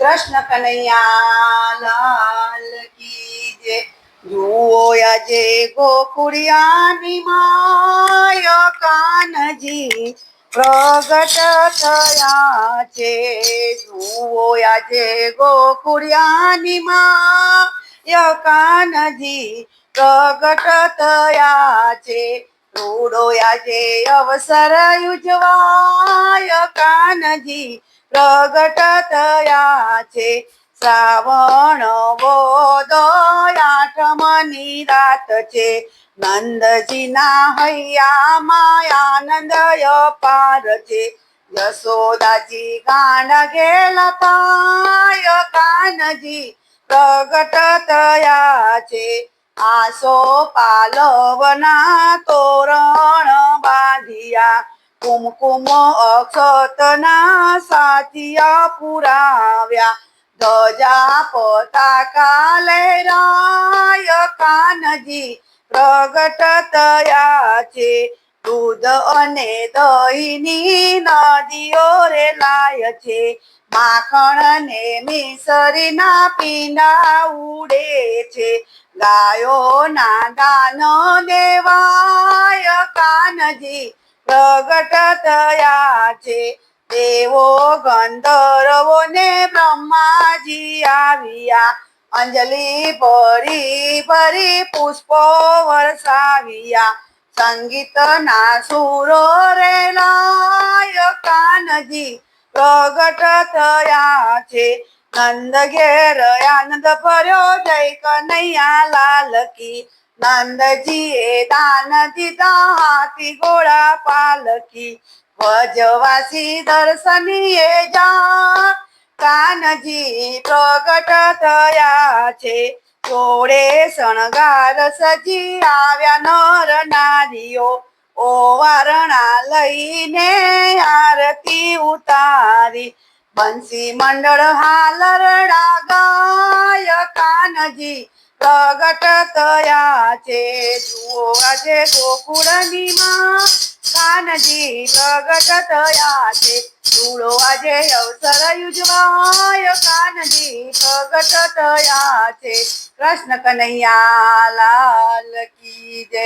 કૃષ્ણ કનૈયાલાલ કી જય જુઓ આજે ગોકુળિયાની માય કાનજી પ્રગટ થયા છે. જુઓ આજે ગોકુળિયાની માય કાનજી પ્રગટ થયા છે. રૂડો આજે અવસર યુજવાય કાનજી પ્રગટ થયા છે શ્રાવણ બોધો આઠમની રાત છે. નંદજીના હૈયામાં આનંદ પાર છે. યશોદાજી ગાન ગેલા પાય કાનજી પ્રગટ થયા છે આસો પાલવના તોરણ કુમકુમ અક્ષતના સાચિયા પુરાવ્યા. ધજા પતાકા લહેરાય કાનજી પ્રગટ થયા છે દૂધ અને દહીંની નદીઓ રે લાય છે. માખણ ને મિસરીના પીંડા ઉડે છે. ગાયો ના દાન દેવાય કાનજી. પ્રગટ થયા છે દેવો ગંધર્વો ને બ્રહ્માજી આવ્યા. અંજલિ ભરી ભરી પુષ્પો વરસાવ્યા. સંગીત ના સુરો રે લાય કાનજી પ્રગટ થયા છે નંદ ઘેર આનંદ ભર્યો જય કનૈયા લાલ કી નંદજીએ દાન દીધા હાથી ઘોડા પાલકી વજવાસી દર્શનીએ જા કાનજી પ્રગટ થયા છે. જોડે શણગાર સજી આવ્યા નર નારીઓ. ઓ વારણા લઈને આરતી ઉતારી. બંસી મંડળ હાલરડા ગાય કાનજી પ્રગટ થયા છે. જુઓ આજે ગોકુળની માં કાનજી પ્રગટ થયા છે. ધૂળો આજે અવસર યુજવાય કાનજી પ્રગટ થયા છે. કૃષ્ણ કનૈયા લાલ કી જય.